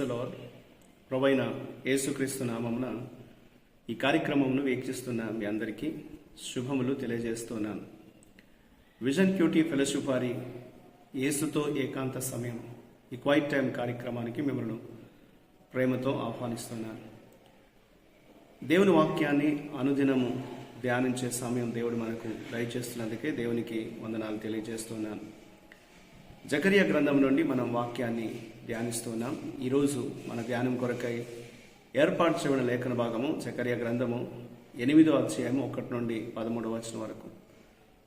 Lord ప్రభైన యేసుక్రీస్తు నామమున ఈ కార్యక్రమమును వీక్షిస్తున్న మీ అందరికీ శుభములు తెలియజేస్తున్నాను. విజన్ క్యూటీ ఫెలోషిప్ వారి యేసుతో ఏకాంత సమయం ఈ క్వైట్ టైం కార్యక్రమానికి మిమ్మల్ని ప్రేమతో ఆహ్వానిస్తున్నాను. దేవుని వాక్యాన్ని అనుదినము ధ్యానించే సమయం దేవుడు మనకు దయచేస్తున్నందుకే దేవునికి వందనాలు తెలియజేస్తున్నాను. జకరియా గ్రంథం నుండి మనం వాక్యాన్ని ధ్యానిస్తున్నాం. ఈరోజు మన ధ్యానం కొరకై ఏర్పాటు చేయబడిన లేఖన భాగము చకర్య గ్రంథము ఎనిమిదో అధ్యాయం ఒకటి నుండి పదమూడవ వచనం వరకు.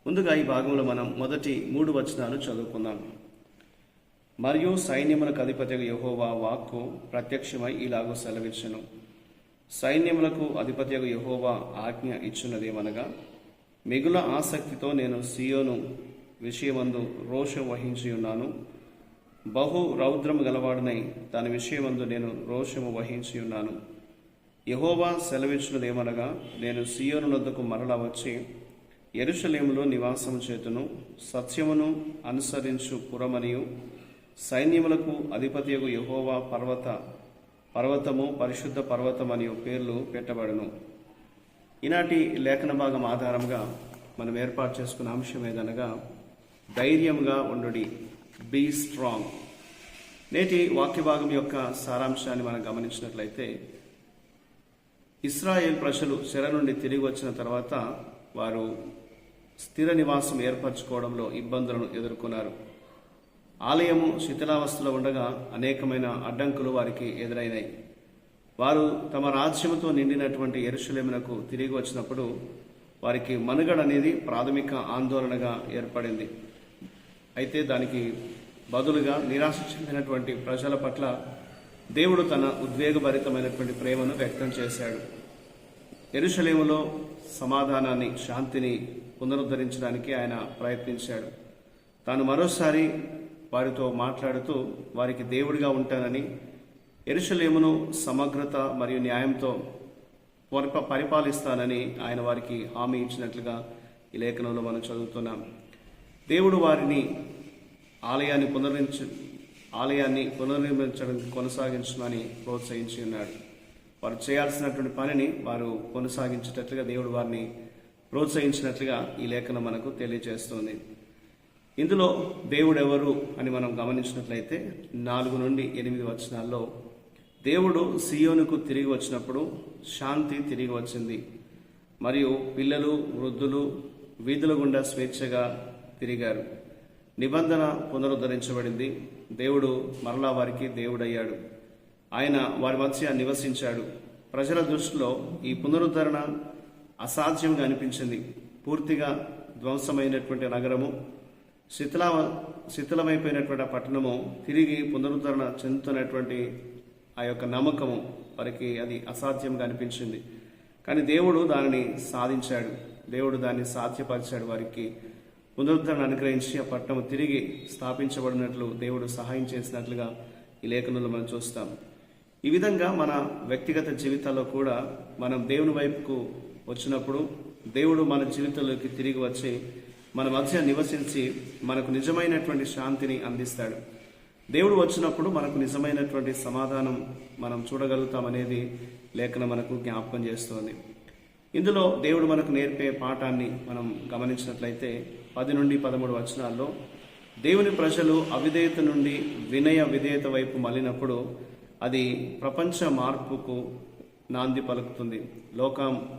ముందుగా ఈ భాగంలో మనం మొదటి మూడు వచనాలు చదువుకుందాం. మరియు సైన్యములకు అధిపతి యహోవా వాక్కు ప్రత్యక్షమై ఇలాగూ సెలవిచ్చను. సైన్యములకు అధిపతి యహోవా ఆజ్ఞ ఇచ్చున్నదేమనగా మిగుల ఆసక్తితో నేను సియోను విషయమందు రోషం వహించి ఉన్నాను బహు రౌద్రము గలవాడనై. దాని విషయమందు నేను రోషము వహించి ఉన్నాను. యహోవా సెలవిచ్చినదేమనగా నేను సియోను నొద్దకు మరలా వచ్చి ఎరుషలేములో నివాసం చేతును సత్యమును అనుసరించు పురమనియు సైన్యములకు అధిపతియగు యహోవా పర్వత పర్వతము పరిశుద్ధ పర్వతం పేర్లు పెట్టబడును. ఈనాటి లేఖన భాగం ఆధారంగా మనం ఏర్పాటు చేసుకున్న అంశం ఏదనగా ధైర్యంగా ఉండుడి. బీ స్ట్రాంగ్ నేటి వాక్య భాగం యొక్క సారాంశాన్ని మనం గమనించినట్లయితే ఇస్రాయేల్ ప్రజలు చెర నుండి తిరిగి వచ్చిన తర్వాత వారు స్థిర నివాసం ఏర్పరచుకోవడంలో ఇబ్బందులను ఎదుర్కొన్నారు. ఆలయము శిథిలావస్థలో ఉండగా అనేకమైన అడ్డంకులు వారికి ఎదురైనాయి. వారు తమ రాజ్యముతో నిండినటువంటి ఎరుశలేమునకు తిరిగి వచ్చినప్పుడు వారికి మనుగడ అనేది ప్రాథమిక ఆందోళనగా ఏర్పడింది. అయితే దానికి బదులుగా నిరాశ చెందినటువంటి ప్రజల పట్ల దేవుడు తన ఉద్వేగభరితమైనటువంటి ప్రేమను వ్యక్తం చేశాడు. ఎరుషలేములో సమాధానాన్ని శాంతిని పునరుద్ధరించడానికి ఆయన ప్రయత్నించాడు. తాను మరోసారి వారితో మాట్లాడుతూ వారికి దేవుడిగా ఉంటానని ఎరుషలేమును సమగ్రత మరియు న్యాయంతో పరిప పరిపాలిస్తానని ఆయన వారికి హామీ ఇచ్చినట్లుగా ఈ లేఖనంలో మనం చదువుతున్నాం. దేవుడు వారిని ఆలయాన్ని పునర్నించ ఆలయాన్ని పునర్నిర్మించడానికి కొనసాగించమని ప్రోత్సహించి ఉన్నాడు. వారు చేయాల్సినటువంటి పనిని వారు కొనసాగించేటట్లుగా దేవుడు వారిని ప్రోత్సహించినట్లుగా ఈ లేఖనం మనకు తెలియజేస్తుంది. ఇందులో దేవుడు ఎవరు అని మనం గమనించినట్లయితే నాలుగు నుండి ఎనిమిది వచనాల్లో దేవుడు సియోనుకు తిరిగి వచ్చినప్పుడు శాంతి తిరిగి వచ్చింది. మరియు పిల్లలు వృద్ధులు వీధుల గుండా స్వేచ్ఛగా తిరిగారు. నిబంధన పునరుద్ధరించబడింది. దేవుడు మరలా వారికి దేవుడయ్యాడు. ఆయన వారి మధ్య నివసించాడు. ప్రజల దృష్టిలో ఈ పునరుద్ధరణ అసాధ్యంగా అనిపించింది. పూర్తిగా ధ్వంసమైనటువంటి నగరము శిథిల శిథిలమైపోయినటువంటి ఆ పట్టణము తిరిగి పునరుద్ధరణ చెందుతున్నటువంటి ఆ యొక్క నమ్మకము వారికి అది అసాధ్యంగా అనిపించింది. కానీ దేవుడు దానిని సాధించాడు. దేవుడు దాన్ని సాధ్యపరిచాడు వారికి. పునరుద్ధరణ అనుగ్రహించి ఆ పట్టణం తిరిగి స్థాపించబడినట్లు దేవుడు సహాయం చేసినట్లుగా ఈ లేఖనంలో మనం చూస్తాం. ఈ విధంగా మన వ్యక్తిగత జీవితాల్లో కూడా మనం దేవుని వైపుకు వచ్చినప్పుడు దేవుడు మన జీవితంలోకి తిరిగి వచ్చి మన మధ్య నివసించి మనకు నిజమైనటువంటి శాంతిని అందిస్తాడు. దేవుడు వచ్చినప్పుడు మనకు నిజమైనటువంటి సమాధానం మనం చూడగలుగుతామనేది లేఖనం మనకు జ్ఞాపకం చేస్తోంది. ఇందులో దేవుడు మనకు నేర్పే పాఠాన్ని మనం గమనించినట్లయితే పది నుండి పదమూడు వచనాల్లో దేవుని ప్రజలు అవిధేయత నుండి వినయ విధేయత వైపు మళ్ళినప్పుడు అది ప్రపంచ మార్పుకు నాంది పలుకుతుంది. లోకం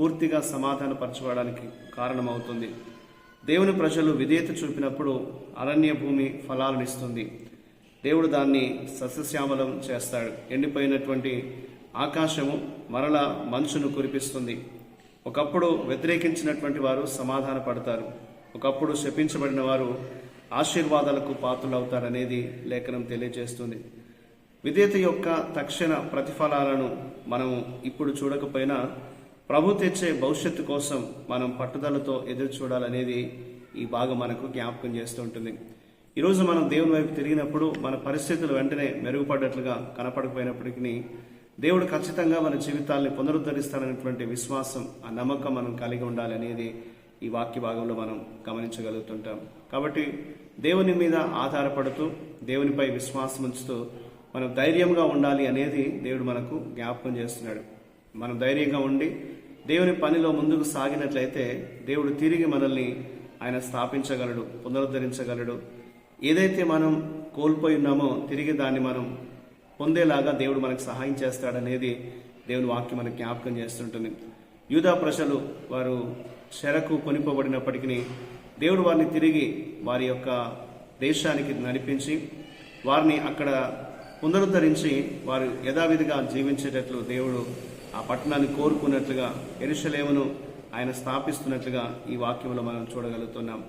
పూర్తిగా సమాధానపరచుకోవడానికి కారణమవుతుంది. దేవుని ప్రజలు విధేయత చూపినప్పుడు అరణ్య భూమి ఫలాలనిస్తుంది దేవుడు దాన్ని సస్యశ్యామలం చేస్తాడు. ఎండిపోయినటువంటి ఆకాశము మరల మంచును కురిపిస్తుంది. ఒకప్పుడు వ్యతిరేకించినటువంటి వారు సమాధాన పడతారు ఒకప్పుడు శపించబడిన వారు ఆశీర్వాదాలకు పాత్రలవుతారనేది లేఖనం తెలియజేస్తుంది. విధేయత యొక్క తక్షణ ప్రతిఫలాలను మనం ఇప్పుడు చూడకపోయినా ప్రభు తెచ్చే భవిష్యత్తు కోసం మనం పట్టుదలతో ఎదురు చూడాలనేది ఈ భాగం మనకు జ్ఞాపకం చేస్తూ ఉంటుంది. ఈరోజు మనం దేవుని వైపు తిరిగినప్పుడు మన పరిస్థితులు వెంటనే మెరుగుపడ్డట్లుగా కనపడకపోయినప్పటికీ దేవుడు ఖచ్చితంగా మన జీవితాల్ని పునరుద్ధరిస్తాడనేటువంటి విశ్వాసం ఆ నమ్మకం మనం కలిగి ఉండాలి అనేది ఈ వాక్య భాగంలో మనం గమనించగలుగుతుంటాం. కాబట్టి దేవుని మీద ఆధారపడుతూ దేవునిపై విశ్వాసం ఉంచుతూ మనం ధైర్యంగా ఉండాలి అనేది దేవుడు మనకు జ్ఞాపకం చేస్తున్నాడు. మనం ధైర్యంగా ఉండి దేవుని పనిలో ముందుకు సాగినట్లయితే దేవుడు తిరిగి మనల్ని ఆయన స్థాపించగలడు పునరుద్ధరించగలడు. ఏదైతే మనం కోల్పోయి ఉన్నామో తిరిగి దాన్ని మనం పొందేలాగా దేవుడు మనకు సహాయం చేస్తాడనేది దేవుని వాక్యం మనకు జ్ఞాపకం చేస్తుంటుంది. యూదా ప్రజలు వారు చెరకు కొనిపోబడినప్పటికీ దేవుడు వారిని తిరిగి వారి యొక్క దేశానికి నడిపించి వారిని అక్కడ పునరుద్ధరించి వారు యథావిధిగా జీవించేటట్లు దేవుడు ఆ పట్టణాన్ని కోరుకున్నట్లుగా ఎరుషలేమును ఆయన స్థాపిస్తున్నట్లుగా ఈ వాక్యంలో మనం చూడగలుగుతున్నాం.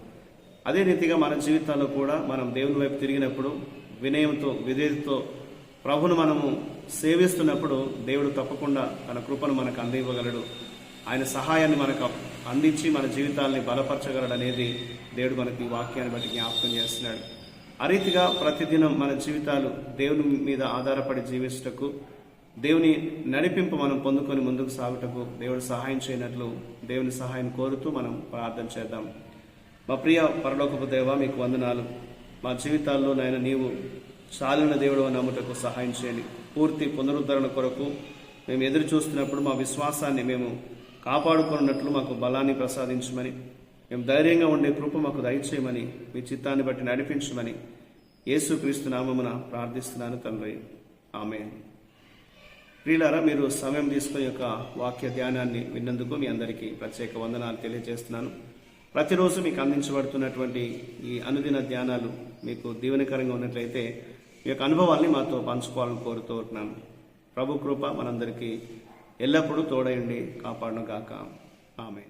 అదే రీతిగా మన జీవితాల్లో కూడా మనం దేవుని వైపు తిరిగినప్పుడు వినయంతో విధేయతతో ప్రభును మనము సేవిస్తున్నప్పుడు దేవుడు తప్పకుండా తన కృపను మనకు అందివ్వగలడు. ఆయన సహాయాన్ని మనకు అందించి మన జీవితాల్ని బలపరచగలడు అనేది దేవుడు మనకి వాక్యాన్ని బట్టి జ్ఞాపకం చేస్తున్నాడు. ఆ రీతిగా ప్రతిదినం మన జీవితాలు దేవుని మీద ఆధారపడి జీవించటకు దేవుని నడిపింపు మనం పొందుకొని ముందుకు సాగుటకు దేవుడు సహాయం చేయనట్లు దేవుని సహాయం కోరుతూ మనం ప్రార్థన చేద్దాం. మా ప్రియ పరలోకపు దేవ మీకు వందనాలు. మా జీవితాల్లో నాయన నీవు చాలిన దేవుడు నమ్ముటకు సహాయం చేయండి. పూర్తి పునరుద్ధరణ కొరకు మేము ఎదురు చూస్తున్నప్పుడు మా విశ్వాసాన్ని మేము కాపాడుకున్నట్లు మాకు బలాన్ని ప్రసాదించమని మేము ధైర్యంగా ఉండే కృప మాకు దయచేయమని మీ చిత్తాన్ని బట్టి నడిపించమని యేసుక్రీస్తు నామమున ప్రార్థిస్తున్నాను తండ్రి. ఆమె ప్రియులారా మీరు సమయం తీసుకుని యొక్క వాక్య ధ్యానాన్ని విన్నందుకు మీ అందరికీ ప్రత్యేక వందనాలు తెలియజేస్తున్నాను. ప్రతిరోజు మీకు అందించబడుతున్నటువంటి ఈ అనుదిన ధ్యానాలు మీకు దీవెనకరంగా ఉన్నట్లయితే మీ యొక్క అనుభవాల్ని మాతో పంచుకోవాలని కోరుతూ ఉంటున్నాను ప్రభు కృప మనందరికీ ఎల్లప్పుడూ తోడయండి కాపాడును గాక ఆమె